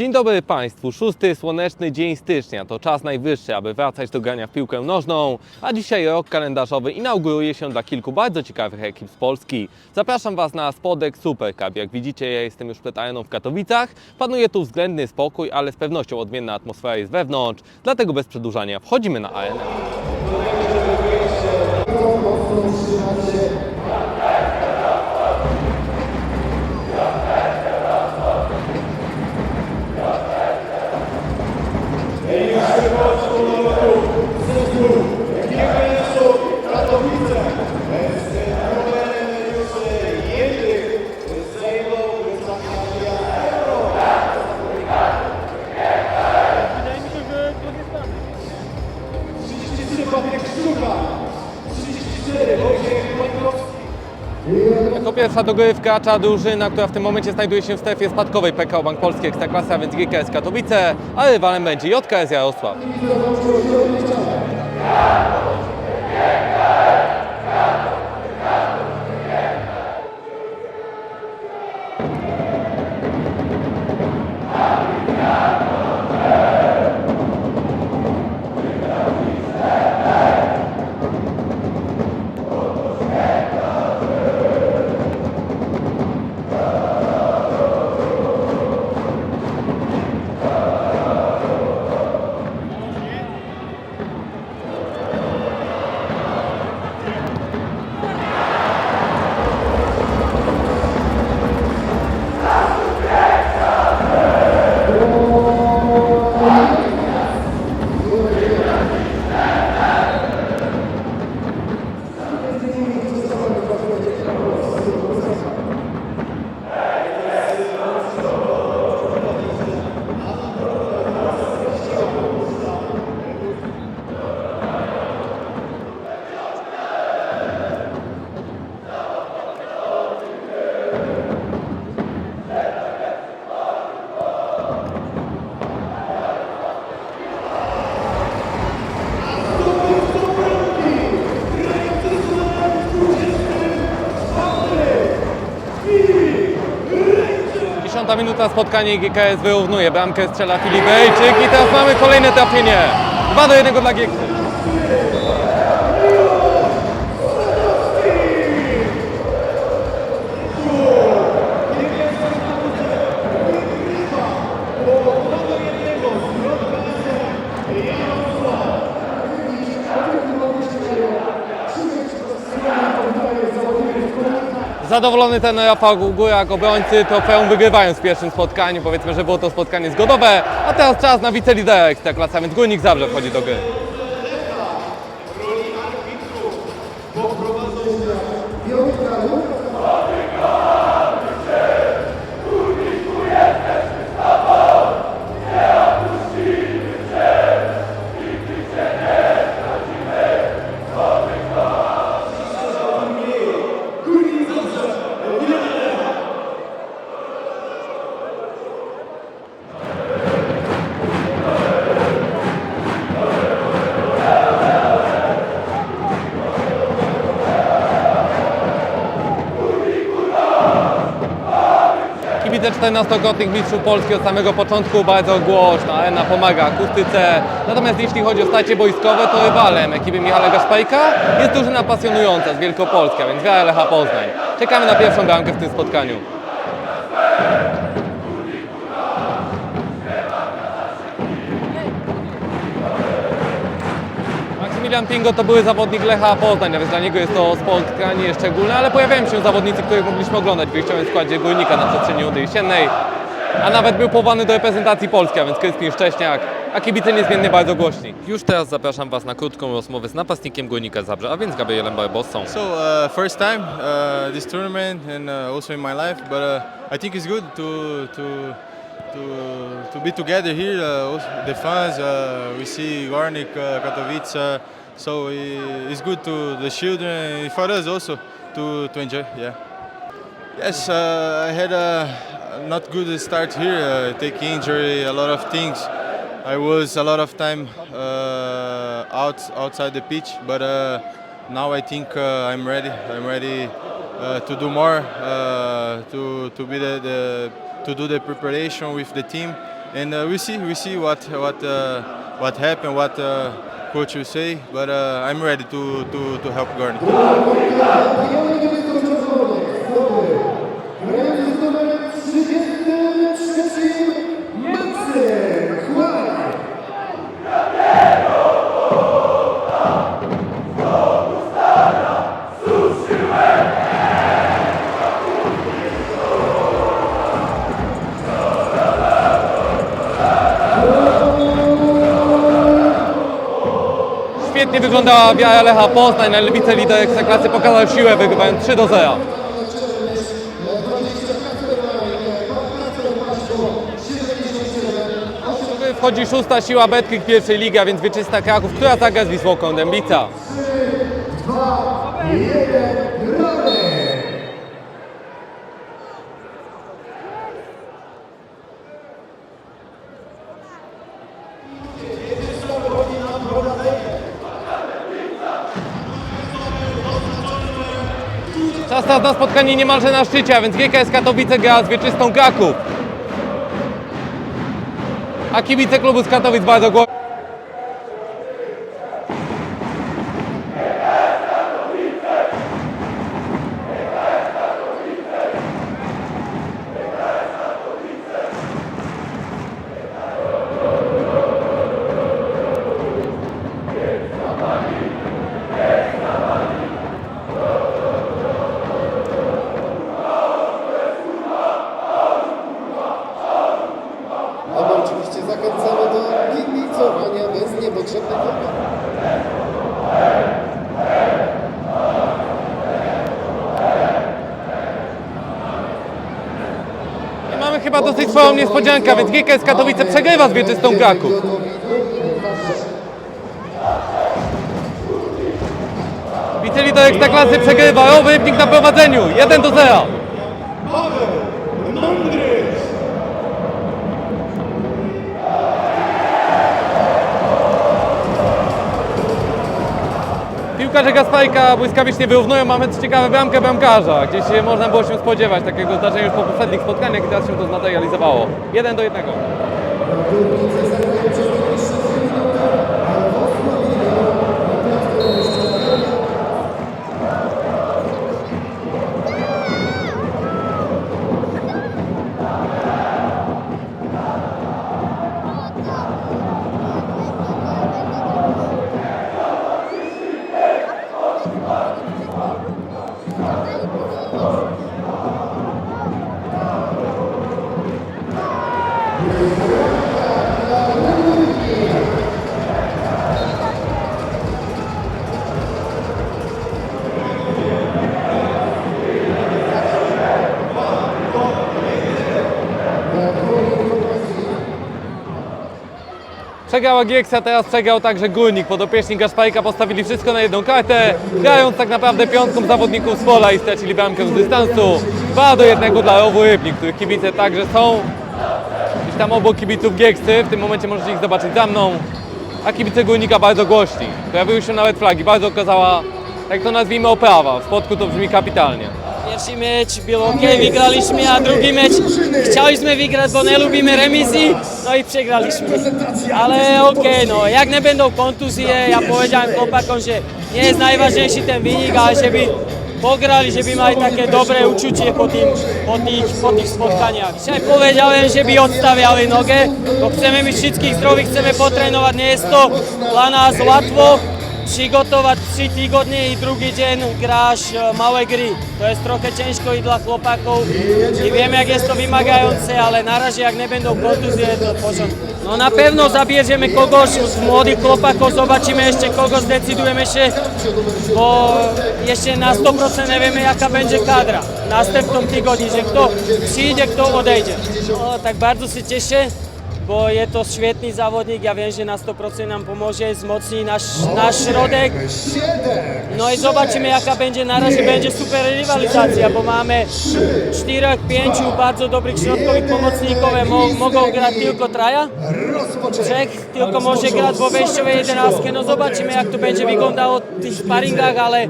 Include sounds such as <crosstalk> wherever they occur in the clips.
Dzień dobry Państwu. Szósty słoneczny dzień stycznia to czas najwyższy, aby wracać do grania w piłkę nożną, a dzisiaj rok kalendarzowy inauguruje się dla kilku bardzo ciekawych ekip z Polski. Zapraszam Was na Spodek Super Cup. Jak widzicie, ja jestem już przed areną w Katowicach. Panuje tu względny spokój, ale z pewnością odmienna atmosfera jest wewnątrz, dlatego bez przedłużania wchodzimy na arenę. Jako pierwsza dogrywka cza drużyna, która w tym momencie znajduje się w strefie spadkowej PKO Bank Polski Ekstraklasa, więc GKS Katowice, a rywalem będzie JKS Jarosław. Minuta spotkanie GKS wyrównuje. Bramkę strzela Filip Ejczyk i teraz mamy kolejne trafienie. 2 do 1 dla GKS. Zadowolony ten Rafał Górak, obrońcy trofeum wygrywają w pierwszym spotkaniu. Powiedzmy, że było to spotkanie zgodowe, a teraz czas na wicelidera Ekstraklasa, więc Górnik Zabrze wchodzi do gry. 14-krotnych mistrzów Polski od samego początku bardzo głośno, arena pomaga akustyce. Natomiast jeśli chodzi o stacie wojskowe, to rywalem ekipy Michała Gaszpajka jest drużyna pasjonująca z Wielkopolska, więc gra LH Poznań. Czekamy na pierwszą bramkę w tym spotkaniu. Maksymilian Pingo to były zawodnik Lecha Poznań, a więc dla niego jest to spotkanie szczególne, ale pojawiają się zawodnicy, których mogliśmy oglądać w wyjściowym składzie Górnika na przestrzeni rundy jesiennej, a nawet był powołany do reprezentacji Polski, a więc Kryspin Szcześniak, a kibice niezmiennie bardzo głośni. Już teraz zapraszam Was na krótką rozmowę z napastnikiem Górnika Zabrze, a więc Gabrielem Barbossą. So uh, first time uh, this tournament and uh, also in my life, but uh, I think it's good to to to to be together here. Uh, the fans, uh, we see Gornik, uh, Katowice, so it's good to the children and for us also to to enjoy. Yeah. Yes, uh, I had a not good start here. Uh, take injury, a lot of things. I was a lot of time uh, out outside the pitch, but uh, now I think uh, I'm ready. I'm ready uh, to do more, uh, to to be the, the to do the preparation with the team and uh, we see we see what what uh, what happened, what uh, coach will say. But uh, I'm ready to to to help Garnick. wyglądała Biała Lecha Poznań, Lewice lider Ekstraklasy pokazał siłę wygrywając 3 do 0. Wchodzi szósta siła Betkick pierwszej ligi, a więc wieczysta Kraków, która zagra z Wisłą Kądem 3, 2, 1. na spotkanie niemalże na szczycie, a więc GKS Katowice gra z wieczystą Gaków. A kibice klubu z Katowic bardzo głośno. Chyba dosyć sporą niespodziankę, a więc GKS Katowice przegrywa z wieczystą Kraków. Wicelider Ekstraklasy przegrywa, o wypnik na prowadzeniu, 1 do 0. Piłkarze Gasparika błyskawicznie wyrównują, mamy co ciekawe bramkę bramkarza. Gdzieś można było się spodziewać takiego zdarzenia już po poprzednich spotkaniach i teraz się to zmaterializowało. 1 do 1. Przegrała Gieksa, teraz przegrał także Górnik. Podopieczni Gasparika postawili wszystko na jedną kartę, grając tak naprawdę piątką zawodników z pola i stracili bramkę z dystansu. 2 do 1 dla Rowu Rybnik, których kibice także są gdzieś tam obok kibiców Gieksy. W tym momencie możecie ich zobaczyć za mną. A kibice Górnika bardzo głośni. Pojawiły się nawet flagi. Bardzo okazała, jak to nazwijmy, oprawa. W spodku to brzmi kapitalnie. Pierwszy mecz był ok, wygraliśmy, a drugi mecz chcieliśmy wygrać, bo nie lubimy remisji, no i przegraliśmy. Ale ok, no jak nie będą kontuzje, ja powiedziałem chłopakom, że nie jest najważniejszy ten wynik, ale żeby pograli, že by mali také dobré učutie po, tým, po, tých, po tých spotkaniach. Však povedal len, že by odstaviali noge, to chceme my všetkých zdroví, chceme potrénovať, nie je to dla nás ľatvo, przygotować trzy tygodnie i drugi dzień grasz e, małe gry. To jest trochę ciężko i dla chłopaków i wiem jak jest to wymagające, ale na razie jak nie będą kontuzje to porządku. No na pewno zabierzemy kogoś z młodych chłopaków, zobaczymy jeszcze kogo zdecydujemy się, bo jeszcze na 100% nie wiemy jaka będzie kadra w następnym tygodniu, że kto przyjdzie, kto odejdzie. No, tak bardzo się cieszę bo jest to świetny zawodnik, ja wiem, że na 100% nam pomoże, wzmocni nasz, nasz środek. No i zobaczymy jaka będzie, na razie. Będzie super rywalizacja, bo mamy czterech, pięciu bardzo dobrych środkowych pomocników, Mo, mogą grać tylko traja, trzech tylko może grać w wejściowej jedenastkę, no zobaczymy jak to będzie wyglądało w tych sparingach, ale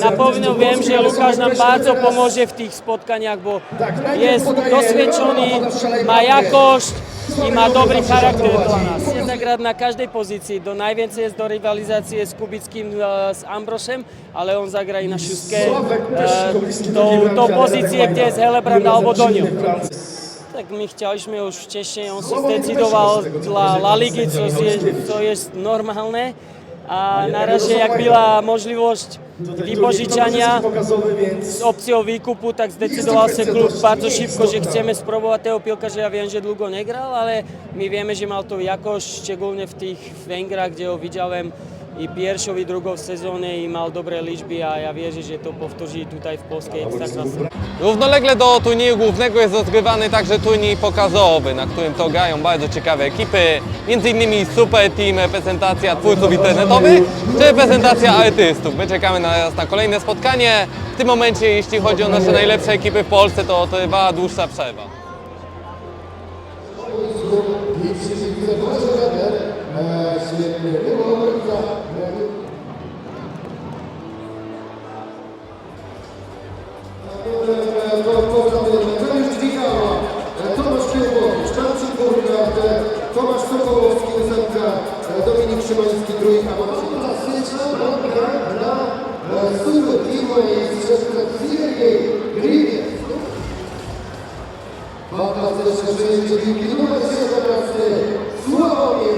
na pewno wiem, że Łukasz nam bardzo pomoże w tych spotkaniach, bo jest doświadczony, ma jakość, i má dobrý charakter dla nás. Je zagrať na každej pozícii, do najviacej jest do rivalizácie s Kubickým, e, s Ambrošem, ale on zagra i na e, do, do pozície, kde je z Helebrand alebo Doňo. Tak my chcieliśmy już wcześniej, on się zdecydował dla La Ligi, co jest, co jest normalne. A na razie jak była możliwość wypożyczania z opcją tak zdecydoval sa klub bardzo szybko, že chceme spróbować tego piłkarza. Ja wiem, że długo nie ale my wiemy, że mal to jakość, szczególnie w tych Węgrach, gdzie ho widziałem i pierwszą i drugą w sezonie i mal dobre liczby a ja wierzę, że to powtórzy tutaj w polskiej ekstraklasie. Równolegle do turnieju głównego jest rozgrywany także turniej pokazowy, na którym to grają bardzo ciekawe ekipy, m.in. Super Team, reprezentacja twórców internetowych czy reprezentacja artystów. My czekamy teraz na kolejne spotkanie. W tym momencie, jeśli chodzi o nasze najlepsze ekipy w Polsce, to trwała dłuższa przerwa. Siergiej Griwiec. Fantastyczne przejęcie piłki numer 17, Sławomir.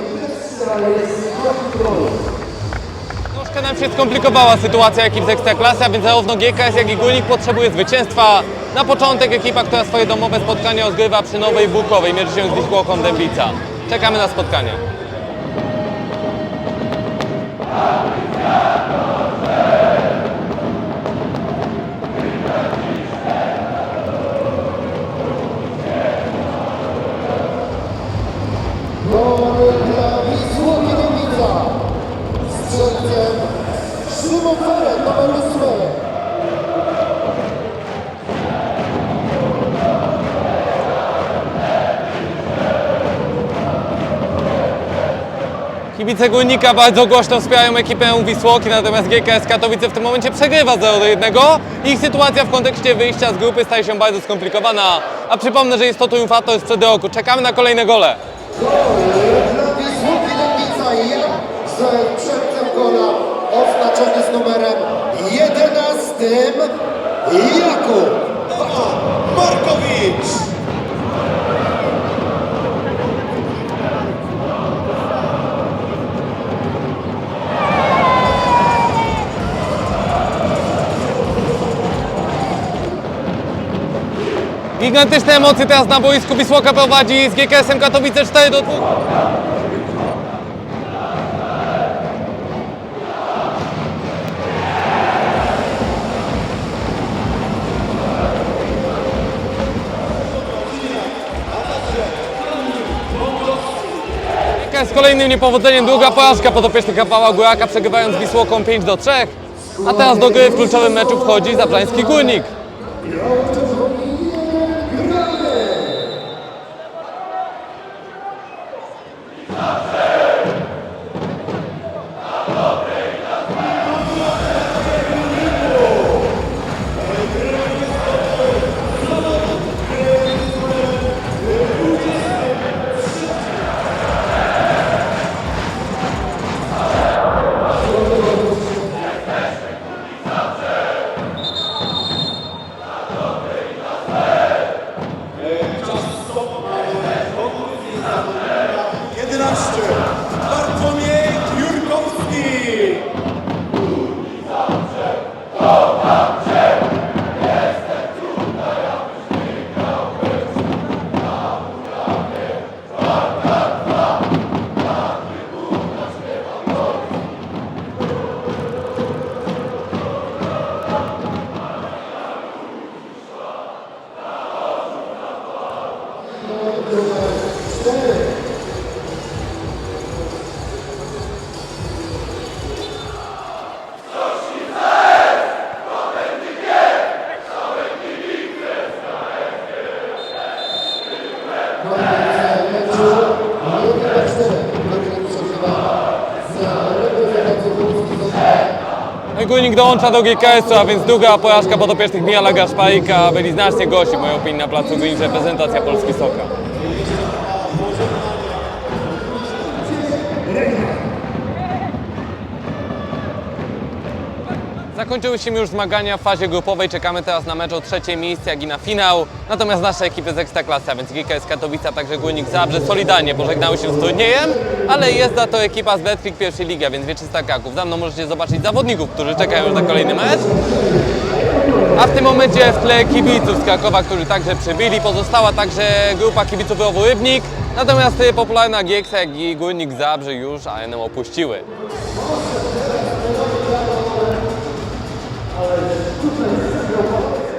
Troszkę nam się skomplikowała sytuacja ekip z Ekstraklasy, a więc zarówno GKS, jak i Górnik potrzebuje zwycięstwa. Na początek ekipa, która swoje domowe spotkanie rozgrywa przy Nowej Bukowej, mierzy się z Wisłoką Dębica. Czekamy na spotkanie. Gol Kibice Górnika bardzo głośno wspierają ekipę Wisłoki, natomiast GKS Katowice w tym momencie przegrywa 0 do 1. Ich sytuacja w kontekście wyjścia z grupy staje się bardzo skomplikowana, a przypomnę, że jest to triumfator sprzed roku. Czekamy na kolejne gole. Strzelcem gola oznaczony z numerem 11 Jakub Gigantyczne emocje teraz na boisku. Wisłoka prowadzi z GKS-em Katowice 4 do 2. GKS z kolejnym niepowodzeniem, druga porażka podopiecznych Rafała Góraka, przegrywając Wisłoką 5 do 3. A teraz do gry w kluczowym meczu wchodzi Zaplański Górnik. No dołącza do GKS-u, a więc druga porażka podopiecznych Mijala Gaszpajka. Byli znacznie gorsi, w mojej opinii, na placu Górnik reprezentacja Polski Soka. Zakończyły się już zmagania w fazie grupowej. Czekamy teraz na mecz o trzecie miejsce, jak i na finał. Natomiast nasze ekipy z Ekstraklasy, a więc GKS Katowice, a także Górnik Zabrze solidarnie pożegnały się z turniejem, ale jest za to ekipa z Betclick pierwszej ligi, a więc Wieczysta Kraków. Za mną możecie zobaczyć zawodników, którzy czekają już na kolejny mecz. A w tym momencie w tle kibiców z Krakowa, którzy także przybyli, pozostała także grupa kibiców Rowu Rybnik. Natomiast y, popularna Gieksa, jak i Górnik Zabrze już arenę opuściły.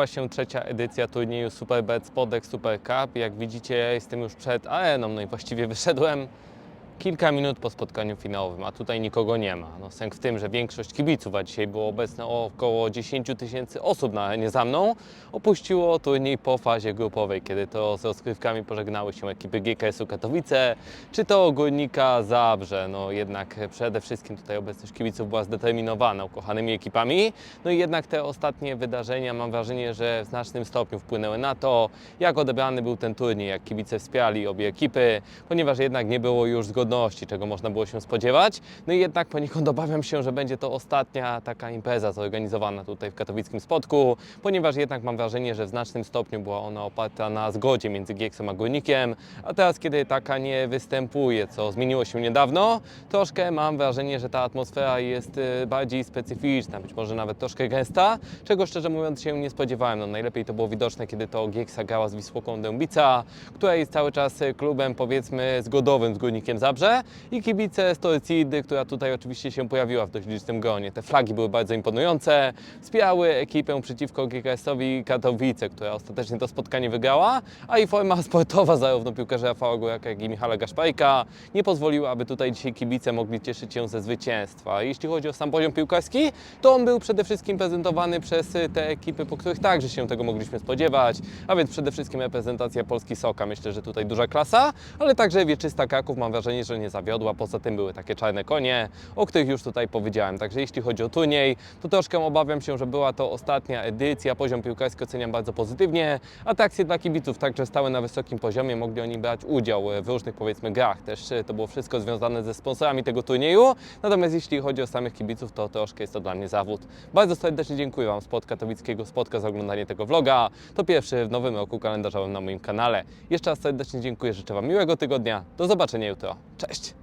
Zakończyła się trzecia edycja turnieju Superbet Spodek Super Cup. Jak widzicie, ja jestem już przed areną, no i właściwie wyszedłem kilka minut po spotkaniu finałowym, a tutaj nikogo nie ma. No, sęk w tym, że większość kibiców, a dzisiaj było obecne około 10 tysięcy osób na arenie za mną, opuściło turniej po fazie grupowej, kiedy to z rozgrywkami pożegnały się ekipy GKS-u Katowice, czy to Górnika Zabrze. No jednak przede wszystkim tutaj obecność kibiców była zdeterminowana ukochanymi ekipami. No i jednak te ostatnie wydarzenia mam wrażenie, że w znacznym stopniu wpłynęły na to, jak odebrany był ten turniej, jak kibice wspierali obie ekipy, ponieważ jednak nie było już zgodności, czego można było się spodziewać. No i jednak poniekąd <laughs> obawiam się, że będzie to ostatnia taka impreza zorganizowana tutaj w katowickim spotku, ponieważ jednak mam wrażenie, że w znacznym stopniu była ona oparta na zgodzie między Gieksem a Górnikiem, a teraz kiedy taka nie występuje, co zmieniło się niedawno, troszkę mam wrażenie, że ta atmosfera jest y, bardziej specyficzna, być może nawet troszkę gęsta, czego szczerze mówiąc się nie spodziewałem. No, najlepiej to było widoczne, kiedy to Gieksa grała z Wisłoką Dębica, która jest cały czas y, klubem powiedzmy zgodowym z Górnikiem Zabrze i kibice Storycidy, która tutaj oczywiście się pojawiła w dość licznym gronie. Te flagi były bardzo imponujące, wspierały ekipę przeciwko GKS-owi Katowice, która ostatecznie to spotkanie wygrała, a i forma <laughs> sportowa zarówno piłkarza Rafała Góraka, jak i Michala Gaszpajka nie pozwoliła, aby tutaj dzisiaj kibice mogli cieszyć się ze zwycięstwa. Jeśli chodzi o sam poziom piłkarski, to on był przede wszystkim prezentowany przez te ekipy, po których także się tego mogliśmy spodziewać, a więc przede wszystkim reprezentacja Polski Soka, myślę, że tutaj duża klasa, ale także Wieczysta Kraków mam wrażenie, że nie zawiodła, poza tym były takie czarne konie, o których już tutaj powiedziałem, także jeśli chodzi o turniej, to troszkę obawiam się, że była to ostatnia edycja, poziom piłkarski oceniam bardzo pozytywnie, atrakcje dla kibiców także stały na wysokim poziomie, mogli oni brać udział w różnych powiedzmy grach, też y, to było wszystko związane ze sponsorami tego turnieju, natomiast jeśli chodzi o samych kibiców, to troszkę jest to dla mnie zawód. Bardzo serdecznie dziękuję Wam Spod Katowickiego Spotka za oglądanie tego vloga, to pierwszy w nowym roku kalendarzowym na moim kanale. Jeszcze raz serdecznie dziękuję, życzę Wam miłego tygodnia, do zobaczenia jutro, cześć!